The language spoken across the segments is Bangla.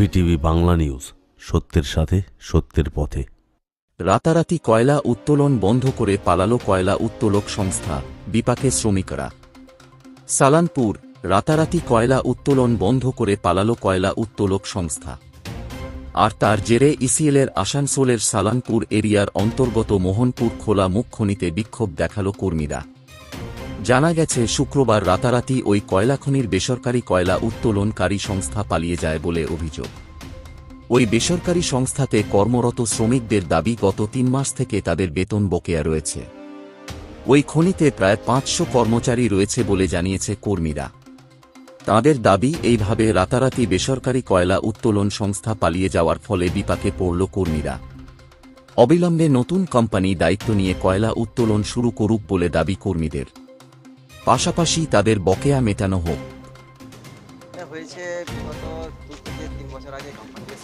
ভিটিভি বাংলা নিউজ, সত্যের সাথে, সত্যের পথে। রাতারাতি কয়লা উত্তোলন বন্ধ করে পালালো কয়লা উত্তোলক সংস্থা, বিপাকে শ্রমিকরা। সালানপুর, রাতারাতি কয়লা উত্তোলন বন্ধ করে পালালো কয়লা উত্তোলক সংস্থা। আর তার জেরে ইসিএলের আসানসোলের সালানপুর এরিয়ার অন্তর্গত মোহনপুর খোলা মুখ খনিতে বিক্ষোভ দেখাল কর্মীরা। জানা গেছে, শুক্রবার রাতারাতি ওই কয়লাখনির বেসরকারি কয়লা উত্তোলনকারী সংস্থা পালিয়ে যায় বলে অভিযোগ। ওই বেসরকারি সংস্থাতে কর্মরত শ্রমিকদের দাবি, গত তিন মাস থেকে তাদের বেতন বকেয়া রয়েছে। ওই খনিতে প্রায় পাঁচশো কর্মচারী রয়েছে বলে জানিয়েছে কর্মীরা। তাঁদের দাবি, এইভাবে রাতারাতি বেসরকারি কয়লা উত্তোলন সংস্থা পালিয়ে যাওয়ার ফলে বিপাকে পড়ল কর্মীরা। অবিলম্বে নতুন কোম্পানি দায়িত্ব নিয়ে কয়লা উত্তোলন শুরু করুক বলে দাবি কর্মীদের। পাশাপাশি তাদের বকেয়া মেটানো হোক। হয়েছে বিগত দু থেকে তিন বছর আগে কোম্পানি যে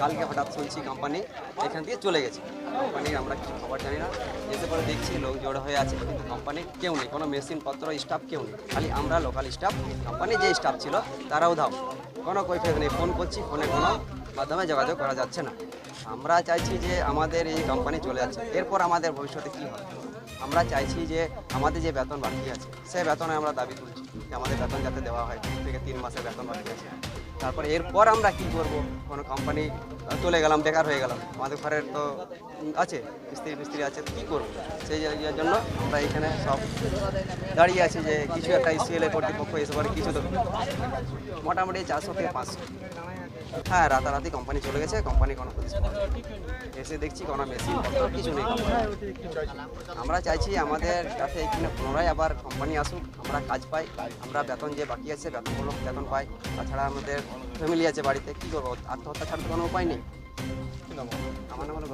কালকে হঠাৎ শুনছি কোম্পানি এখান থেকে চলে গেছে। কোম্পানির আমরা কিছু খবর জানি না। এসে পরে দেখছি লোক জড়ো হয়ে আছে, কিন্তু কোম্পানির কেউ নেই। কোনো মেশিন পত্র স্টাফ কেউ নেই। খালি আমরা লোকাল স্টাফ কোম্পানির যে স্টাফ ছিল, তারাও ধাও কোনো কৈফিয়ত নেই। ফোন করছি ফোনে কোনো মাধ্যমে যোগাযোগ করা যাচ্ছে না। আমরা চাইছি যে আমাদের এই কোম্পানি চলে যাচ্ছে। এরপর আমাদের ভবিষ্যতে কী হবে? আমরা চাইছি যে আমাদের যে বেতন বাকি আছে সেই বেতনে আমরা দাবি তুলছি যে আমাদের বেতন যাতে দেওয়া হয়। থেকে তিন মাসের বেতন বাকি আছে। তারপরে এরপর আমরা কি করব? কোনো কোম্পানি চলে গেলাম, বেকার হয়ে গেলাম। আমাদের ঘরের তো আছে মিস্ত্রি মিস্ত্রি আছে, কী করব? সেই জন্য আমরা এখানে সব দাঁড়িয়ে আছি যে কিছু একটা ইসিএলএ কর্তৃপক্ষ এসে পরে কিছু তো। মোটামুটি চারশো থেকে পাঁচশো। হ্যাঁ রাতারাতি কোম্পানি চলে গেছে কোম্পানি কোনো এসে দেখছি কোনো মেশিন কিছু নেই। আমরা চাইছি আমাদের কাছে এখানে পুনরায় আবার কোম্পানি আসুক, আমরা কাজ পাই, আমরা বেতন যে বাকি আছে, বেতনগুলো বেতন পাই তাছাড়া আমাদের ফ্যামিলি আছে বাড়িতে, কী করব? আত্মহত্যা ছাড়তে কোনো উপায় নেই। আমার নাম হলো